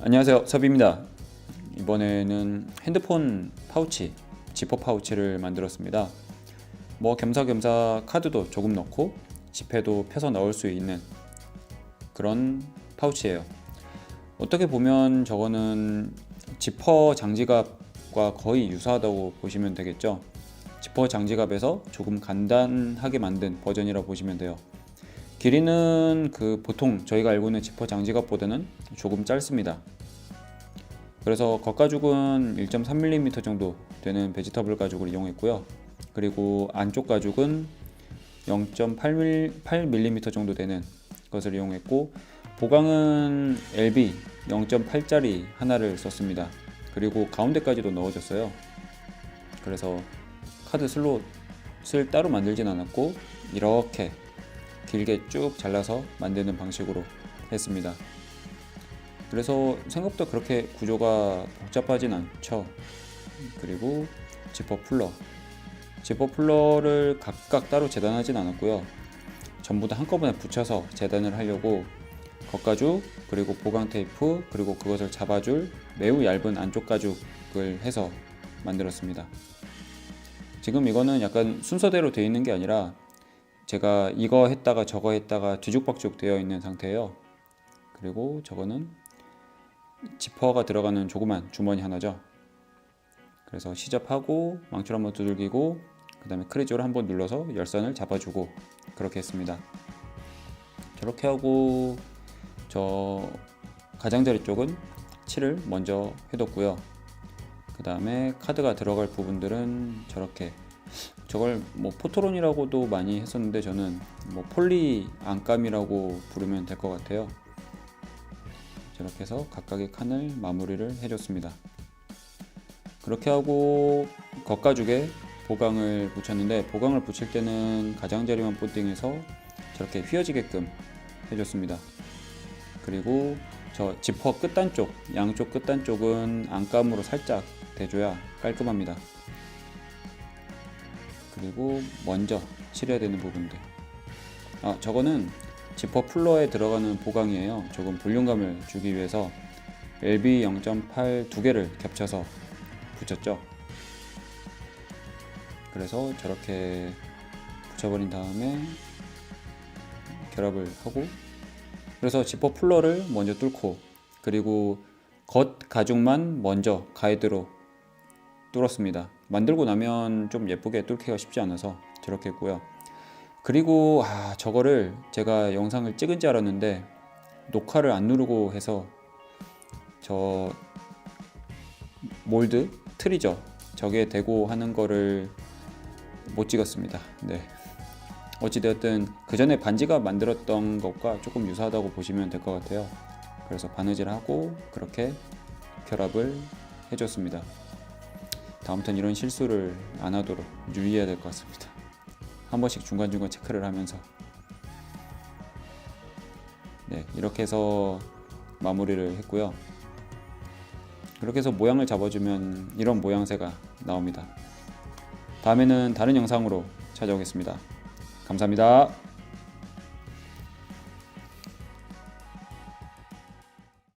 안녕하세요. 섭입니다. 이번에는 핸드폰 파우치 지퍼 파우치를 만들었습니다. 뭐 겸사겸사 카드도 조금 넣고 지폐도 펴서 넣을 수 있는 그런 파우치예요. 어떻게 보면 저거는 지퍼 장지갑과 거의 유사하다고 보시면 되겠죠? 지퍼 장지갑에서 조금 간단하게 만든 버전이라 보시면 돼요 길이는 그 보통 저희가 알고 있는 지퍼 장지갑보다는 조금 짧습니다. 그래서 겉가죽은 1.3mm 정도 되는 베지터블 가죽을 이용했고요. 그리고 안쪽 가죽은 0.8mm 정도 되는 것을 이용했고 보강은 LB 0.8짜리 하나를 썼습니다. 그리고 가운데까지도 넣어줬어요. 그래서 카드 슬롯을 따로 만들진 않았고 이렇게 길게 쭉 잘라서 만드는 방식으로 했습니다. 그래서 생각보다 그렇게 구조가 복잡하진 않죠. 그리고 지퍼 풀러. 지퍼 풀러를 각각 따로 재단하진 않았고요. 전부 다 한꺼번에 붙여서 재단을 하려고 겉가죽, 그리고 보강 테이프, 그리고 그것을 잡아줄 매우 얇은 안쪽 가죽을 해서 만들었습니다. 지금 이거는 약간 순서대로 되어 있는 게 아니라 제가 이거 했다가 저거 했다가 뒤죽박죽 되어 있는 상태예요. 그리고 저거는 지퍼가 들어가는 조그만 주머니 하나죠. 그래서 시접하고 망치로 한번 두들기고 그 다음에 크레지오를 한번 눌러서 열선을 잡아주고 그렇게 했습니다. 저렇게 하고 저 가장자리 쪽은 칠을 먼저 해뒀고요. 그 다음에 카드가 들어갈 부분들은 저렇게 저걸 뭐 포토론이라고도 많이 했었는데 저는 뭐 폴리 안감이라고 부르면 될 것 같아요. 저렇게 해서 각각의 칸을 마무리를 해줬습니다. 그렇게 하고 겉가죽에 보강을 붙였는데 보강을 붙일 때는 가장자리만 본딩해서 저렇게 휘어지게끔 해줬습니다. 그리고 저 지퍼 끝단 쪽, 양쪽 끝단 쪽은 안감으로 살짝 대줘야 깔끔합니다. 그리고 먼저 칠해야 되는 부분들. 아, 저거는 지퍼 풀러에 들어가는 보강이에요. 조금 볼륨감을 주기 위해서 LB 0.8 두 개를 겹쳐서 붙였죠. 그래서 저렇게 붙여버린 다음에 결합을 하고 그래서 지퍼 풀러를 먼저 뚫고 그리고 겉 가죽만 먼저 가이드로 뚫었습니다. 만들고 나면 좀 예쁘게 뚫기가 쉽지 않아서 저렇게 했고요. 그리고 아 저거를 제가 영상을 찍은 줄 알았는데 녹화를 안 누르고 해서 저 몰드 틀이죠. 저게 대고 하는 거를 못 찍었습니다. 네. 어찌되었든 그 전에 반지가 만들었던 것과 조금 유사하다고 보시면 될 것 같아요. 그래서 바느질하고 그렇게 결합을 해줬습니다. 다음부터는 이런 실수를 안 하도록 유의해야 될 것 같습니다. 한 번씩 중간중간 체크를 하면서 네 이렇게 해서 마무리를 했고요. 그렇게 해서 모양을 잡아주면 이런 모양새가 나옵니다. 다음에는 다른 영상으로 찾아오겠습니다. 감사합니다.